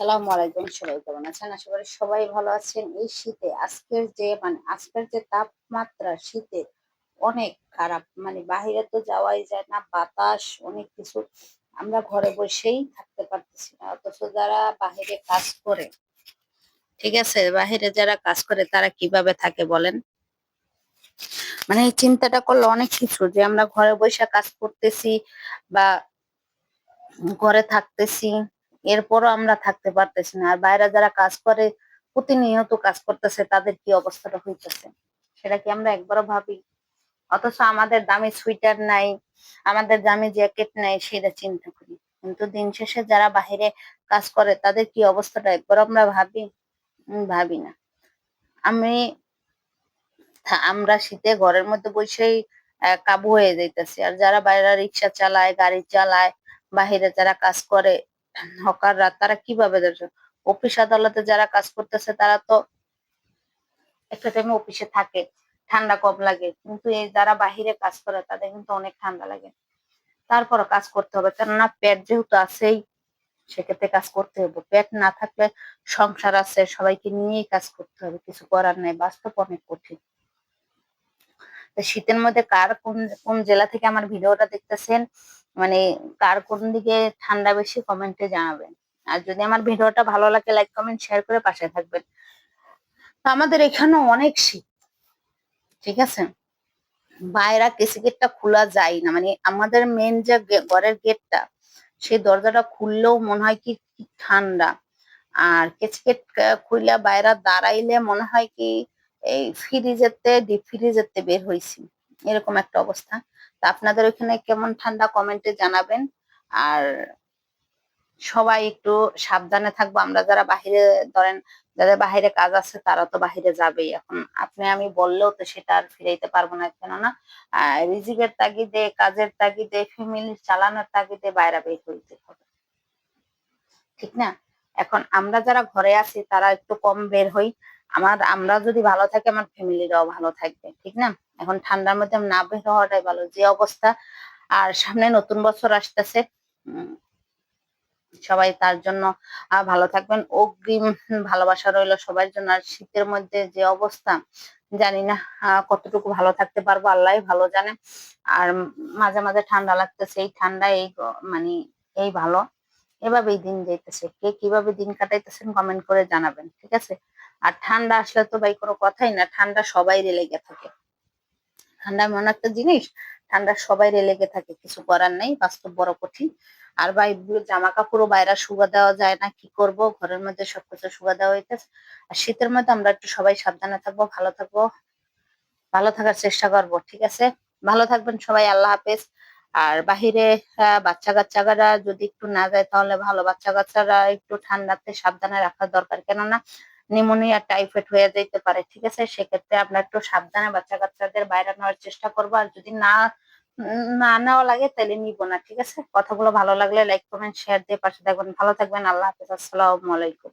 আসসালামু আলাইকুম সবাই, কেমন আছেন? আশা করি সবাই ভালো আছেন। এই শীতে, আজকের যে মানে আজকের যে তাপমাত্রা, শীতে অনেক খারাপ। মানে বাইরে তো যাওয়াই যায় না, বাতাস, অনেক কিছু। আমরা ঘরে বসেই থাকতে পারতেছি না। অথচ যারা বাহিরে কাজ করে, ঠিক আছে? বাহিরে যারা কাজ করে, তারা কীভাবে থাকে বলেন? মানে এই চিন্তাটা করলে অনেক কিছু। যে আমরা ঘরে বসে কাজ করতেছি বা ঘরে থাকতেছি এরপরও আমরা থাকতে পারতেছি না। আর বাইরে যারা কাজ করে, প্রতিনিয়ত কাজ করতেছে, তাদের কি অবস্থাটা হইতেছে? সেটা কি আমরা একবারও ভাবি? অথচ আমাদের দামি সুইটার নাই, আমাদের দামি জ্যাকেট নাই, সেটা চিন্তা করি। কিন্তু দিন শেষে যারা বাহিরে কাজ করে, তাদের কি অবস্থাটা একবার আমরা ভাবি? ভাবি না। আমি আমরা শীতে ঘরের মধ্যে বসেই কাবু হয়ে যাইতেছি। আর যারা বাইরে রিক্সা চালায়, গাড়ি চালায় বাহিরে যারা কাজ করে হকাররা, তারা কীভাবে অফিস আদালতে যারা কাজ করতেছে, তারা তো একটা টাইমে অফিসে থাকে, ঠান্ডা কম লাগে। কিন্তু এই যারা বাহিরে কাজ করে, তাদের কিন্তু অনেক ঠান্ডা লাগে। তারপরও কাজ করতে হবে, কেননা পেট যেহেতু আছেই, সেক্ষেত্রে কাজ করতে হবে। পেট না থাকলে সংসার আছে, সবাইকে নিয়েই কাজ করতে হবে। কিছু করার নাই, বাস্তব অনেক কঠিন। শীতের মধ্যে কার কোন কোন জেলা থেকে আমার ভিডিওটা দেখতেছেন? মানে কার কোন দিকে ঠান্ডা বেশি কমেন্টে জানাবেন। আর যদি আমার ভিডিওটা ভালো লাগে লাইক কমেন্ট শেয়ার করে পাশে থাকবেন। আমাদের এখানে অনেক শীত, ঠিক আছে? বাইরা কেসি গেটটা খোলা যায় না। মানে আমাদের মেন যে ঘরের গেটটা সেই দরজাটা খুললেও মনে হয় কি ঠান্ডা। আর কেচকেট খুললে বাইরা দাঁড়াইলে মনে হয় কি, এই ফ্রিজেতে ডিপ ফ্রিজেতে বের হইছি। এরকম একটা অবস্থা। তা আপনাদের ওখানে কেমন ঠান্ডা কমেন্টে জানাবেন। আর সবাই একটু সাবধানে থাকব। আমরা যারা বাহিরে, ধরেন যাদের বাহিরে কাজ আছে, তারা তো বাহিরে যাবেই। এখন আপনি আমি বললেও তো সেটা আর ফিরাইতে পারব না কেননা রিজিকের তাগিদে, কাজের তাগিদে, ফ্যামিলি চালানোর তাগিদে বাইরে বের হইতে হবে। ঠিক না? এখন আমরা যারা ঘরে আছি, তারা একটু কম বের হই। আমার, আমরা যদি ভালো থাকি, আমার ফ্যামিলিরাও ভালো থাকবে, ঠিক না? এখন ঠান্ডার মধ্যে না বের হওয়াটাই ভালো। যে অবস্থা, আর সামনে নতুন বছর আসতেছে সবাই তার জন্য ভালো থাকবেন। অগ্রিম ভালোবাসা রইল সবার জন্য, আর শীতের মধ্যে যে অবস্থা, জানি না কতটুকু ভালো থাকতে পারব আল্লাহ ভালো জানে। আর মাঝে মাঝে ঠান্ডা লাগতেছে, এই ঠান্ডা, এই মানে এই ভালো। এভাবেই দিন যাইতেছে। কে কীভাবে দিন কাটাইতেছেন কমেন্ট করে জানাবেন, ঠিক আছে? আর ঠান্ডা আসলে তো ভাই কোনো কথাই না, ঠান্ডা সবাই লেগে থাকে। ঠান্ডা এমন একটা জিনিস, ঠান্ডা সবাই লেগে থাকে, কিছু করার নেই, বাস্তব বড় কঠিন। আর ভাই জামা কাপড়ও বাইরে শুকা দেওয়া যায় না, কি করব? ঘরের মধ্যে সবকিছু শুকা দেওয়া হইতেছে। আর শীতের মধ্যে আমরা একটু সবাই সাবধানে থাকব, ভালো থাকব। ভালো থাকার চেষ্টা করব, ঠিক আছে? ভালো থাকবেন সবাই, আল্লাহ হাফেজ। আর বাহিরে বাচ্চা কাচ্চারা যদি একটু না যায়, তাহলে ভালো বাচ্চা কাচ্চারা একটু ঠান্ডাতে সাবধানে রাখা দরকার। কেননা নিউমোনিয়া টাইফয়েড হয়ে যেতে পারে, ঠিক আছে? সেক্ষেত্রে আপনার একটু সাবধানে বাচ্চা কাচ্চাদের বাইরে নেওয়ার চেষ্টা করব। আর যদি না না নেওয়া লাগে তাহলে নিব না, ঠিক আছে? কথাগুলো ভালো লাগলে লাইক কমেন্ট শেয়ার দিয়ে পাশে থাকবেন। ভালো থাকবেন, আল্লাহ হাফিজ, আসসালামু আলাইকুম।